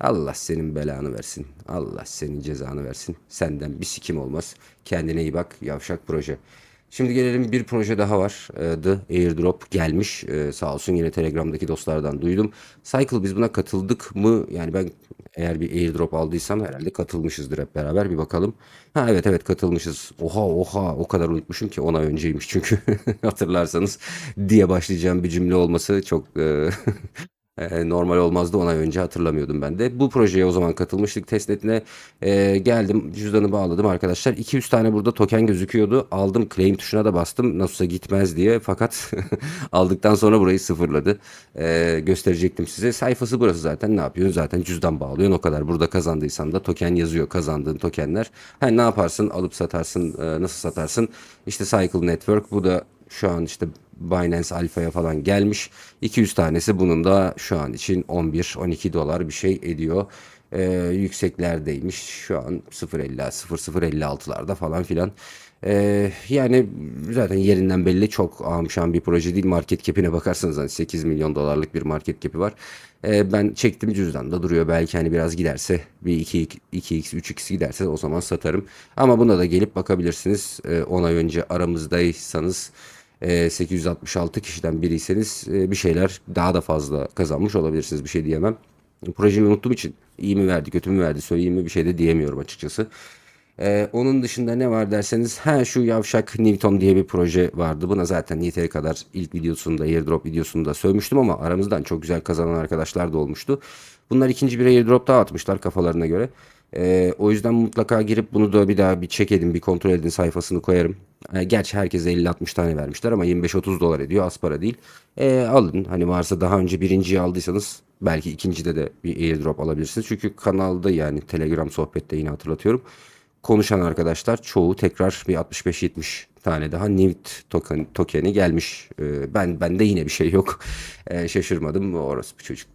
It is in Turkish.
Allah senin belanı versin. Allah senin cezanı versin. Senden bir sikim olmaz. Kendine iyi bak. Yavşak proje. Şimdi gelelim bir proje daha var. Ee, The Airdrop gelmiş. Ee, sağ olsun yine Telegram'daki dostlardan duydum. Cycle biz buna katıldık mı? Yani ben eğer bir airdrop aldıysam herhalde katılmışızdır hep beraber bir bakalım. Ha evet evet katılmışız. Oha oha o kadar unutmuşum ki ona önceymiş çünkü hatırlarsanız diye başlayacağım bir cümle olması çok e, e, normal olmazdı ona önce hatırlamıyordum ben de. Bu projeye o zaman katılmıştık testnetine e, geldim cüzdanı bağladım arkadaşlar. 200 tane burada token gözüküyordu. Aldım claim tuşuna da bastım nasılsa gitmez diye fakat aldıktan sonra burayı sıfırladı. E, gösterecektim size. Sayfası burası zaten ne yapıyorsun zaten cüzdan bağlıyorsun o kadar. Burada kazandıysan da token yazıyor kazandığın tokenler. Ha, ne yaparsın alıp satarsın e, nasıl satarsın işte Cycle Network bu da şu an işte Binance Alpha'ya falan gelmiş. 200 tanesi bunun da şu an için 11-12 dolar bir şey ediyor. Ee, yükseklerdeymiş. Şu an 0.50 0.056'larda falan filan. Ee, yani zaten yerinden belli çok amşan bir proje değil. Market cap'ine bakarsanız hani 8 milyon dolarlık bir market cap'i var. Ee, ben çektim cüzdanda duruyor. Belki hani biraz giderse bir 2, 2x 3x giderse o zaman satarım. Ama buna da gelip bakabilirsiniz. Ee, 10 ay önce aramızdaysanız 866 kişiden biriyseniz bir şeyler daha da fazla kazanmış olabilirsiniz. Bir şey diyemem. Projeyi unuttuğum için iyi mi verdi kötü mü verdi söyleyeyim mi bir şey de diyemiyorum açıkçası. Ee, onun dışında ne var derseniz ha şu yavşak Newton diye bir proje vardı. Buna zaten yeteri kadar ilk videosunda airdrop videosunda sövmüştüm ama aramızdan çok güzel kazanan arkadaşlar da olmuştu. Bunlar ikinci bir airdrop daha atmışlar kafalarına göre. Ee, o yüzden mutlaka girip bunu da bir daha bir check edin bir kontrol edin sayfasını koyarım. Ee, gerçi herkese 50-60 tane vermişler ama 25-30 dolar ediyor az para değil. Ee, alın hani varsa daha önce birinciyi aldıysanız belki ikincide de bir airdrop alabilirsiniz. Çünkü kanalda yani Telegram sohbette yine hatırlatıyorum konuşan arkadaşlar çoğu tekrar bir 65-70 tane daha NIVT token, tokeni gelmiş. Ee, ben bende yine bir şey yok. Ee, şaşırmadım orası bir çocuk.